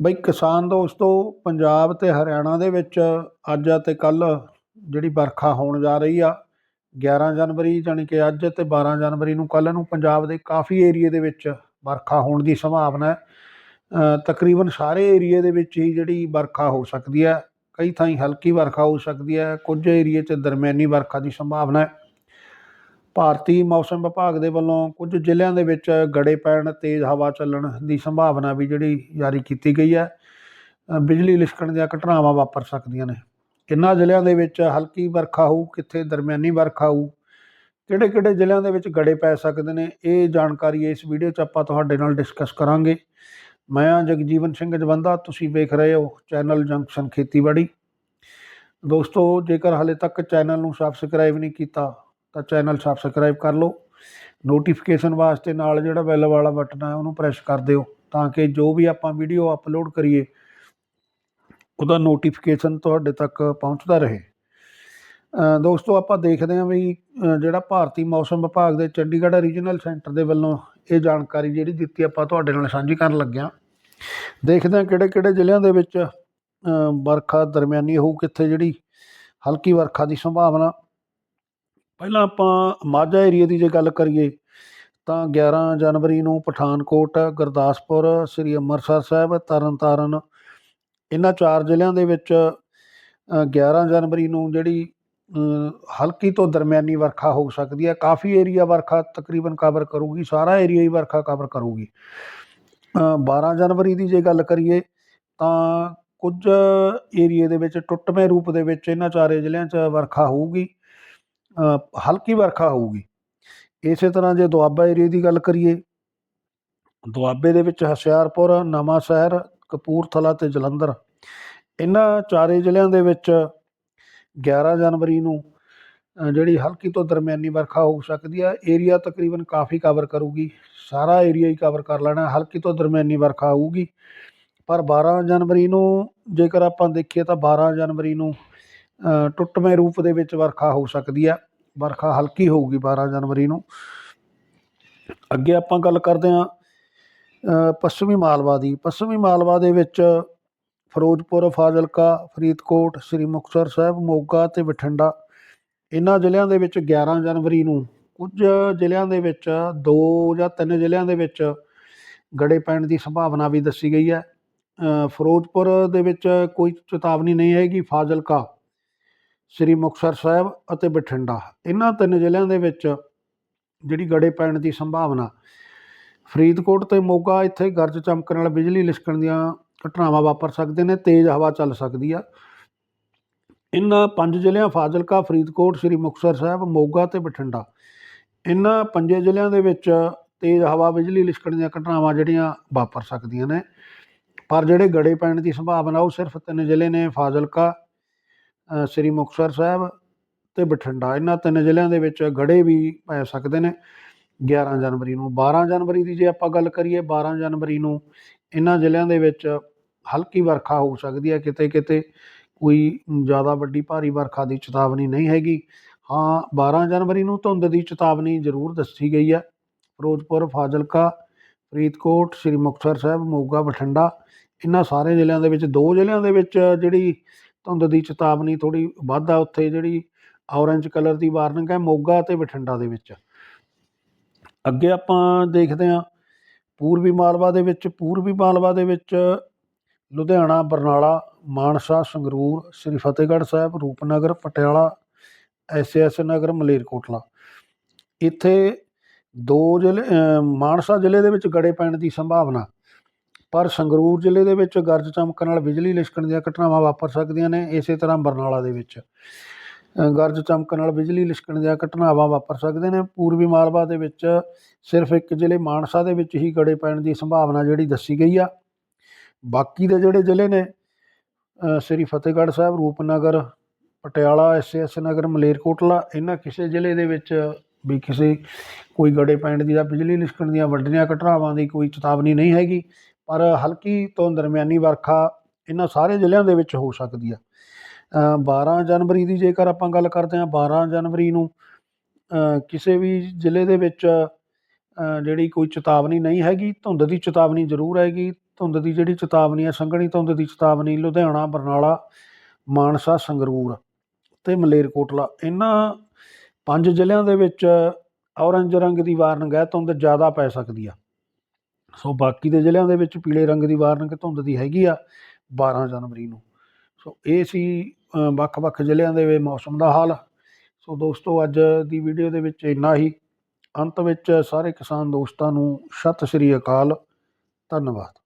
ਬਈ ਕਿਸਾਨ ਦੋਸਤੋ, ਪੰਜਾਬ ਤੇ ਹਰਿਆਣਾ ਦੇ ਵਿੱਚ ਅੱਜ ਅਤੇ ਕੱਲ੍ਹ ਜਿਹੜੀ ਵਰਖਾ ਹੋਣ ਜਾ ਰਹੀ ਆ 11 ਜਨਵਰੀ ਜਾਣੀ ਕਿ ਅੱਜ ਤੇ 12 ਜਨਵਰੀ ਨੂੰ ਕੱਲ੍ਹ ਨੂੰ ਪੰਜਾਬ ਦੇ ਕਾਫੀ ਏਰੀਏ ਦੇ ਵਿੱਚ ਵਰਖਾ ਹੋਣ ਦੀ ਸੰਭਾਵਨਾ ਹੈ। ਤਕਰੀਬਨ ਸਾਰੇ ਏਰੀਏ ਦੇ ਵਿੱਚ ਹੀ ਜਿਹੜੀ ਵਰਖਾ ਹੋ ਸਕਦੀ ਹੈ, ਕਈ ਥਾਈਂ ਹਲਕੀ ਵਰਖਾ ਹੋ ਸਕਦੀ ਹੈ, ਕੁਝ ਏਰੀਏ 'ਚ ਦਰਮਿਆਨੀ ਵਰਖਾ ਦੀ ਸੰਭਾਵਨਾ ਹੈ। ਭਾਰਤੀ ਮੌਸਮ ਵਿਭਾਗ ਦੇ ਵੱਲੋਂ ਕੁਝ ਜ਼ਿਲ੍ਹਿਆਂ ਦੇ ਵਿੱਚ ਗੜੇ ਪੈਣ, ਤੇਜ਼ ਹਵਾ ਚੱਲਣ ਦੀ ਸੰਭਾਵਨਾ ਵੀ ਜਿਹੜੀ ਜਾਰੀ ਕੀਤੀ ਗਈ ਹੈ। ਬਿਜਲੀ ਲਿਸ਼ਕਣ ਦੀਆਂ ਘਟਨਾਵਾਂ ਵਾਪਰ ਸਕਦੀਆਂ ਨੇ। ਕਿੰਨਾ ਜ਼ਿਲ੍ਹਿਆਂ ਦੇ ਵਿੱਚ ਹਲਕੀ ਵਰਖਾ ਹੋਊ, ਕਿੱਥੇ ਦਰਮਿਆਨੀ ਵਰਖਾ ਹੋਊ ਕਿਹੜੇ ਕਿਹੜੇ ਜ਼ਿਲ੍ਹਿਆਂ ਦੇ ਵਿੱਚ ਗੜੇ ਪੈ ਸਕਦੇ ਨੇ, ਇਹ ਜਾਣਕਾਰੀ ਇਸ ਵੀਡੀਓ 'ਚ ਆਪਾਂ ਤੁਹਾਡੇ ਨਾਲ ਡਿਸਕਸ ਕਰਾਂਗੇ। ਮੈਂ ਹਾਂ ਜਗਜੀਵਨ ਸਿੰਘ ਜਵੰਦਾ, ਤੁਸੀਂ ਵੇਖ ਰਹੇ ਹੋ ਚੈਨਲ ਜੰਕਸ਼ਨ ਖੇਤੀਬਾੜੀ। ਦੋਸਤੋ, ਜੇਕਰ ਹਾਲੇ ਤੱਕ ਚੈਨਲ ਨੂੰ ਸਬਸਕ੍ਰਾਈਬ ਨਹੀਂ ਕੀਤਾ ਤਾਂ ਚੈਨਲ ਸਬਸਕ੍ਰਾਈਬ ਕਰ ਲਓ। ਨੋਟੀਫਿਕੇਸ਼ਨ ਵਾਸਤੇ ਨਾਲ ਜਿਹੜਾ ਬੈਲ ਵਾਲਾ ਬਟਨ ਹੈ ਉਹਨੂੰ ਪ੍ਰੈਸ ਕਰ ਦਿਓ ਤਾਂ ਕਿ ਜੋ ਵੀ ਆਪਾਂ ਵੀਡੀਓ ਅਪਲੋਡ ਕਰੀਏ, ਉਹਦਾ ਨੋਟੀਫਿਕੇਸ਼ਨ ਤੁਹਾਡੇ ਤੱਕ ਪਹੁੰਚਦਾ ਰਹੇ। ਦੋਸਤੋ, ਆਪਾਂ ਦੇਖਦੇ ਹਾਂ ਵੀ ਜਿਹੜਾ ਭਾਰਤੀ ਮੌਸਮ ਵਿਭਾਗ ਦੇ ਚੰਡੀਗੜ੍ਹ ਰੀਜਨਲ ਸੈਂਟਰ ਦੇ ਵੱਲੋਂ ਇਹ ਜਾਣਕਾਰੀ ਜਿਹੜੀ ਦਿੱਤੀ ਆਪਾਂ ਤੁਹਾਡੇ ਨਾਲ ਸਾਂਝੀ ਕਰਨ ਲੱਗਿਆ। ਦੇਖਦੇ ਹਾਂ ਕਿਹੜੇ ਕਿਹੜੇ ਜ਼ਿਲ੍ਹਿਆਂ ਦੇ ਵਿੱਚ ਵਰਖਾ ਦਰਮਿਆਨੀ ਹੋਊ, ਕਿੱਥੇ ਜਿਹੜੀ ਹਲਕੀ ਵਰਖਾ ਦੀ ਸੰਭਾਵਨਾ ਪਹਿਲਾਂ ਆਪਾਂ ਮਾਝਾ ਏਰੀਆ ਦੀ ਜੇ ਗੱਲ ਕਰੀਏ ਤਾਂ 11 ਜਨਵਰੀ ਨੂੰ ਪਠਾਨਕੋਟ ਗੁਰਦਾਸਪੁਰ ਸ੍ਰੀ ਅੰਮ੍ਰਿਤਸਰ ਸਾਹਿਬ ਤਰਨਤਾਰਨ ਇਹਨਾਂ ਚਾਰ ਜ਼ਿਲ੍ਹਿਆਂ ਦੇ ਵਿੱਚ ਅ, 11 ਜਨਵਰੀ ਨੂੰ ਜਿਹੜੀ ਹਲਕੀ ਤੋਂ ਦਰਮਿਆਨੀ ਵਰਖਾ ਹੋ ਸਕਦੀ ਹੈ। ਕਾਫੀ ਏਰੀਆ ਵਰਖਾ ਤਕਰੀਬਨ ਕਵਰ ਕਰੂਗੀ ਸਾਰਾ ਏਰੀਆ ਹੀ ਵਰਖਾ ਕਵਰ ਕਰੂਗੀ। ਅ, 12 ਜਨਵਰੀ ਦੀ ਜੇ ਗੱਲ ਕਰੀਏ ਤਾਂ ਕੁਝ ਏਰੀਏ ਦੇ ਵਿੱਚ ਟੁੱਟਵੇਂ ਰੂਪ ਦੇ ਵਿੱਚ ਇਹਨਾਂ ਚਾਰੇ ਜ਼ਿਲ੍ਹਿਆਂ 'ਚ ਵਰਖਾ ਹੋਊਗੀ। ਹਲਕੀ ਵਰਖਾ ਹੋਊਗੀ। ਇਸੇ ਤਰ੍ਹਾਂ ਜੇ ਦੁਆਬਾ ਏਰੀਏ ਦੀ ਗੱਲ ਕਰੀਏ, ਦੁਆਬੇ ਦੇ ਵਿੱਚ ਹੁਸ਼ਿਆਰਪੁਰ ਨਵਾਂ ਸ਼ਹਿਰ ਕਪੂਰਥਲਾ ਤੇ ਜਲੰਧਰ, ਇਹਨਾਂ ਚਾਰੇ ਜ਼ਿਲ੍ਹਿਆਂ ਦੇ ਵਿੱਚ 11 ਜਨਵਰੀ ਨੂੰ ਜਿਹੜੀ ਹਲਕੀ ਤੋਂ ਦਰਮਿਆਨੀ ਵਰਖਾ ਹੋ ਸਕਦੀ ਹੈ ਏਰੀਆ ਤਕਰੀਬਨ ਕਾਫੀ ਕਵਰ ਕਰੂਗੀ। ਸਾਰਾ ਏਰੀਆ ਹੀ ਕਵਰ ਕਰ ਲੈਣਾ, ਹਲਕੀ ਤੋਂ ਦਰਮਿਆਨੀ ਵਰਖਾ ਹੋਊਗੀ। ਪਰ 12 ਜਨਵਰੀ ਨੂੰ ਜੇਕਰ ਆਪਾਂ ਦੇਖੀਏ ਤਾਂ 12 ਜਨਵਰੀ ਨੂੰ ਟੁੱਟਵੇਂ ਰੂਪ ਦੇ ਵਿੱਚ ਵਰਖਾ ਹੋ ਸਕਦੀ ਹੈ ਵਰਖਾ ਹਲਕੀ ਹੋਊਗੀ 12 ਜਨਵਰੀ ਨੂੰ। ਅੱਗੇ ਆਪਾਂ ਗੱਲ ਕਰਦੇ ਹਾਂ ਪੱਛਮੀ ਮਾਲਵਾ ਦੀ। ਪੱਛਮੀ ਮਾਲਵਾ ਦੇ ਵਿੱਚ ਫਿਰੋਜ਼ਪੁਰ, ਫਾਜ਼ਿਲਕਾ, ਫਰੀਦਕੋਟ, ਸ੍ਰੀ ਮੁਕਤਸਰ ਸਾਹਿਬ, ਮੋਗਾ ਤੇ ਬਠਿੰਡਾ ਇਹਨਾਂ ਜ਼ਿਲ੍ਹਿਆਂ ਦੇ ਵਿੱਚ 11 ਜਨਵਰੀ ਨੂੰ ਕੁਝ ਜ਼ਿਲ੍ਹਿਆਂ ਦੇ ਵਿੱਚ ਦੋ ਜਾਂ ਤਿੰਨ ਜ਼ਿਲ੍ਹਿਆਂ ਦੇ ਵਿੱਚ ਗੜੇ ਪੈਣ ਦੀ ਸੰਭਾਵਨਾ ਵੀ ਦੱਸੀ ਗਈ ਹੈ। ਫਿਰੋਜ਼ਪੁਰ ਦੇ ਵਿੱਚ ਕੋਈ ਚੇਤਾਵਨੀ ਨਹੀਂ ਹੈਗੀ। ਫਾਜ਼ਿਲਕਾ ਸ੍ਰੀ ਮੁਕਤਸਰ ਸਾਹਿਬ ਅਤੇ ਬਠਿੰਡਾ। ਇਹਨਾਂ ਤਿੰਨ ਜ਼ਿਲ੍ਹਿਆਂ ਦੇ ਵਿੱਚ ਜਿਹੜੀ ਗੜੇ ਪੈਣ ਦੀ ਸੰਭਾਵਨਾ। ਫਰੀਦਕੋਟ ਤੇ ਮੋਗਾ ਇੱਥੇ ਗਰਜ ਚਮਕਣ ਨਾਲ ਬਿਜਲੀ ਲਿਸ਼ਕਣ ਦੀਆਂ ਘਟਨਾਵਾਂ ਵਾਪਰ ਸਕਦੇ ਨੇ, ਤੇਜ਼ ਹਵਾ ਚੱਲ ਸਕਦੀ ਆ। ਇਹਨਾਂ ਪੰਜ ਜ਼ਿਲ੍ਹਿਆਂ ਫਾਜ਼ਿਲਕਾ, ਫਰੀਦਕੋਟ, ਸ੍ਰੀ ਮੁਕਤਸਰ ਸਾਹਿਬ, ਮੋਗਾ ਤੇ ਬਠਿੰਡਾ। ਇਹਨਾਂ ਪੰਜੇ ਜ਼ਿਲ੍ਹਿਆਂ ਦੇ ਵਿੱਚ ਤੇਜ਼ ਹਵਾ, ਬਿਜਲੀ ਲਿਸ਼ਕਣ ਦੀਆਂ ਘਟਨਾਵਾਂ ਜਿਹੜੀਆਂ ਵਾਪਰ ਸਕਦੀਆਂ ਨੇ। ਪਰ ਜਿਹੜੇ ਗੜੇ ਪੈਣ ਦੀ ਸੰਭਾਵਨਾ, ਉਹ ਸਿਰਫ ਤਿੰਨ ਜ਼ਿਲ੍ਹੇ ਨੇ, ਫਾਜ਼ਿਲਕਾ ਸ੍ਰੀ ਮੁਕਤਸਰ ਸਾਹਿਬ ਤੇ ਬਠਿੰਡਾ। ਇਹਨਾਂ ਤਿੰਨ ਜ਼ਿਲ੍ਹਿਆਂ ਦੇ ਵਿੱਚ ਗੜੇ ਵੀ ਪੈ ਸਕਦੇ ਨੇ। 11 ਜਨਵਰੀ ਨੂੰ 12 ਜਨਵਰੀ ਦੀ ਜੇ ਆਪਾਂ ਗੱਲ ਕਰੀਏ 12 ਜਨਵਰੀ ਨੂੰ ਇਹਨਾਂ ਜ਼ਿਲ੍ਹਿਆਂ ਦੇ ਵਿੱਚ ਹਲਕੀ ਵਰਖਾ ਹੋ ਸਕਦੀ ਹੈ। ਕਿਤੇ ਕਿਤੇ ਕੋਈ ਜ਼ਿਆਦਾ ਵੱਡੀ ਭਾਰੀ ਵਰਖਾ ਦੀ ਚੇਤਾਵਨੀ ਨਹੀਂ ਹੈਗੀ। ਹਾਂ 12 ਜਨਵਰੀ ਨੂੰ ਧੁੰਦ ਦੀ ਚੇਤਾਵਨੀ ਜ਼ਰੂਰ ਦੱਸੀ ਗਈ ਹੈ। ਫਿਰੋਜ਼ਪੁਰ, ਫਾਜ਼ਿਲਕਾ, ਫਰੀਦਕੋਟ, ਸ੍ਰੀ ਮੁਕਤਸਰ ਸਾਹਿਬ, ਮੋਗਾ, ਬਠਿੰਡਾ, ਇਹਨਾਂ ਸਾਰੇ ਜ਼ਿਲ੍ਹਿਆਂ ਦੇ ਵਿੱਚ, ਦੋ ਜ਼ਿਲ੍ਹਿਆਂ ਦੇ ਵਿੱਚ ਜਿਹੜੀ ਧੁੰਦ ਦੀ ਚੇਤਾਵਨੀ ਥੋੜੀ ਵੱਧ ਆ ਉੱਥੇ ਜਿਹੜੀ ਔਰੇਂਜ ਕਲਰ ਦੀ ਵਾਰਨਿੰਗ ਹੈ ਮੋਗਾ ਤੇ ਬਠਿੰਡਾ ਦੇ ਵਿੱਚ। ਅੱਗੇ ਆਪਾਂ ਦੇਖਦੇ ਹਾਂ ਪੂਰਬੀ ਮਾਲਵਾ ਦੇ ਵਿੱਚ, ਪੂਰਬੀ ਮਾਲਵਾ ਦੇ ਵਿੱਚ ਲੁਧਿਆਣਾ, ਬਰਨਾਲਾ, ਮਾਨਸਾ, ਸੰਗਰੂਰ, ਸ੍ਰੀ ਫਤਿਹਗੜ੍ਹ ਸਾਹਿਬ, ਰੂਪਨਗਰ, ਪਟਿਆਲਾ, ਐਸ ਨਗਰ, ਮਲੇਰਕੋਟਲਾ। ਇੱਥੇ ਦੋ ਜ਼ਿਲ੍ਹੇ ਮਾਨਸਾ ਜ਼ਿਲ੍ਹੇ ਦੇ ਵਿੱਚ ਗੜੇ ਪੈਣ ਦੀ ਸੰਭਾਵਨਾ ਪਰ ਸੰਗਰੂਰ ਜ਼ਿਲ੍ਹੇ ਦੇ ਵਿੱਚ ਗਰਜ ਚਮਕ ਨਾਲ ਬਿਜਲੀ ਲਿਸ਼ਕਣ ਦੀਆਂ ਘਟਨਾਵਾਂ ਵਾਪਰ ਸਕਦੀਆਂ ਨੇ, ਇਸੇ ਤਰ੍ਹਾਂ ਬਰਨਾਲਾ ਦੇ ਵਿੱਚ। ਗਰਜ ਚਮਕ ਨਾਲ ਬਿਜਲੀ ਲਿਸ਼ਕਣ ਦੀਆਂ ਘਟਨਾਵਾਂ ਵਾਪਰ ਸਕਦੇ ਨੇ। ਪੂਰਬੀ ਮਾਲਵਾ ਦੇ ਵਿੱਚ ਸਿਰਫ ਇੱਕ ਜ਼ਿਲ੍ਹੇ ਮਾਨਸਾ ਦੇ ਵਿੱਚ ਹੀ ਗੜੇ ਪੈਣ ਦੀ ਸੰਭਾਵਨਾ ਜਿਹੜੀ ਦੱਸੀ ਗਈ ਆ। ਬਾਕੀ ਦੇ ਜਿਹੜੇ ਜ਼ਿਲ੍ਹੇ ਨੇ ਸ੍ਰੀ ਫਤਿਹਗੜ੍ਹ ਸਾਹਿਬ, ਰੂਪਨਗਰ, ਪਟਿਆਲਾ ਐਸ ਨਗਰ, ਮਲੇਰਕੋਟਲਾ, ਇਹਨਾਂ ਕਿਸੇ ਜ਼ਿਲ੍ਹੇ ਦੇ ਵਿੱਚ ਵੀ ਕਿਸੇ ਕੋਈ ਗੜੇ ਪੈਣ ਦੀ ਜਾਂ ਬਿਜਲੀ ਲਿਸ਼ਕਣ ਦੀਆਂ ਵੱਡੀਆਂ ਘਟਨਾਵਾਂ ਦੀ ਕੋਈ ਚੇਤਾਵਨੀ ਨਹੀਂ ਹੈਗੀ। ਪਰ ਹਲਕੀ ਤੋਂ ਦਰਮਿਆਨੀ ਵਰਖਾ ਇਹਨਾਂ ਸਾਰੇ ਜ਼ਿਲ੍ਹਿਆਂ ਦੇ ਵਿੱਚ ਹੋ ਸਕਦੀ ਆ। ਅ, 12 ਜਨਵਰੀ ਦੀ ਜੇਕਰ ਆਪਾਂ ਗੱਲ ਕਰਦੇ ਹਾਂ 12 ਜਨਵਰੀ ਨੂੰ ਕਿਸੇ ਵੀ ਜ਼ਿਲ੍ਹੇ ਦੇ ਵਿੱਚ ਜਿਹੜੀ ਕੋਈ ਚੇਤਾਵਨੀ ਨਹੀਂ ਹੈਗੀ ਧੁੰਦ ਦੀ ਚੇਤਾਵਨੀ ਜ਼ਰੂਰ ਹੈਗੀ। ਧੁੰਦ ਦੀ ਜਿਹੜੀ ਚੇਤਾਵਨੀ ਹੈ ਸੰਘਣੀ ਧੁੰਦ ਦੀ ਚੇਤਾਵਨੀ ਲੁਧਿਆਣਾ ਬਰਨਾਲਾ ਮਾਨਸਾ ਸੰਗਰੂਰ ਤੇ ਮਲੇਰਕੋਟਲਾ ਇਹਨਾਂ ਪੰਜ ਜ਼ਿਲ੍ਹਿਆਂ ਦੇ ਵਿੱਚ ਔਰੰਜ ਰੰਗ ਦੀ ਵਾਰਨਿੰਗ ਹੈ ਧੁੰਦ ਜ਼ਿਆਦਾ ਪੈ ਸਕਦੀ ਆ। ਸੋ ਬਾਕੀ ਦੇ ਜ਼ਿਲ੍ਹਿਆਂ ਦੇ ਵਿੱਚ ਪੀਲੇ ਰੰਗ ਦੀ ਵਾਰਨਿੰਗ ਧੁੰਦ ਦੀ ਹੈਗੀ ਆ 12 ਜਨਵਰੀ ਨੂੰ। ਸੋ ਇਹ ਸੀ ਵੱਖ-ਵੱਖ ਜ਼ਿਲ੍ਹਿਆਂ ਦੇ ਵਿੱਚ ਮੌਸਮ ਦਾ ਹਾਲ। ਸੋ ਦੋਸਤੋ, ਅੱਜ ਦੀ ਵੀਡੀਓ ਦੇ ਵਿੱਚ ਇੰਨਾ ਹੀ। ਅੰਤ ਵਿੱਚ ਸਾਰੇ ਕਿਸਾਨ ਦੋਸਤਾਂ ਨੂੰ ਸਤਿ ਸ੍ਰੀ ਅਕਾਲ। ਧੰਨਵਾਦ।